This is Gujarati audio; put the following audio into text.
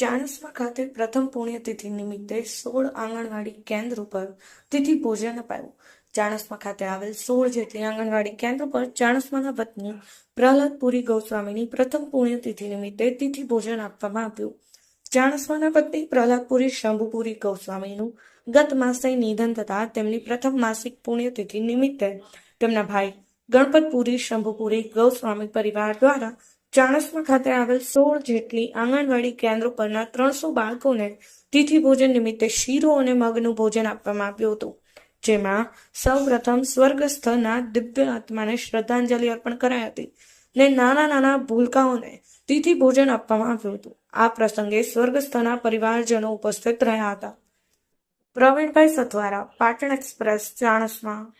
ચાણસ્મા ખાતે પ્રથમ પુણ્યતિથિ નિમિત્તે સોળ આંગણવાડી કેન્દ્ર પર તિથિ ભોજન અપાયું. ચાણસ્મા ખાતે આવેલ સોળ જેટલી આંગણવાડી કેન્દ્ર પર ચાણસ્માના વતની પ્રહલાદપુરી ગોસ્વામીની પ્રથમ પુણ્યતિથિ નિમિત્તે તિથિ ભોજન આપવામાં આવ્યું. ચાણસ્માના પત્ની પ્રહલાદપુરી શંભુપુરી ગોસ્વામીનું ગત માસે નિધન થતા તેમની પ્રથમ માસિક પુણ્યતિથિ નિમિત્તે તેમના ભાઈ ગણપતપુરી શંભુપુરી ગૌસ્વામી પરિવાર દ્વારા ચાણસ્મા ખાતે આવેલ સોળ જેટલી આંગણવાડી કેન્દ્રો પરના ત્રણસો બાળકોને તિથિ ભોજન નિમિત્તે શીરો અને મગનું ભોજન આપવામાં આવ્યું હતું. જેમાં સૌપ્રથમ સ્વર્ગસ્થના દિવ્ય આત્માને શ્રદ્ધાંજલિ અર્પણ કરાઈ હતી ને નાના નાના ભૂલકાઓને તિથિ ભોજન આપવામાં આવ્યું હતું. આ પ્રસંગે સ્વર્ગસ્થના પરિવારજનો ઉપસ્થિત રહ્યા હતા. પ્રવીણભાઈ સથવારા, પાટણ એક્સપ્રેસ, ચાણસ્મા.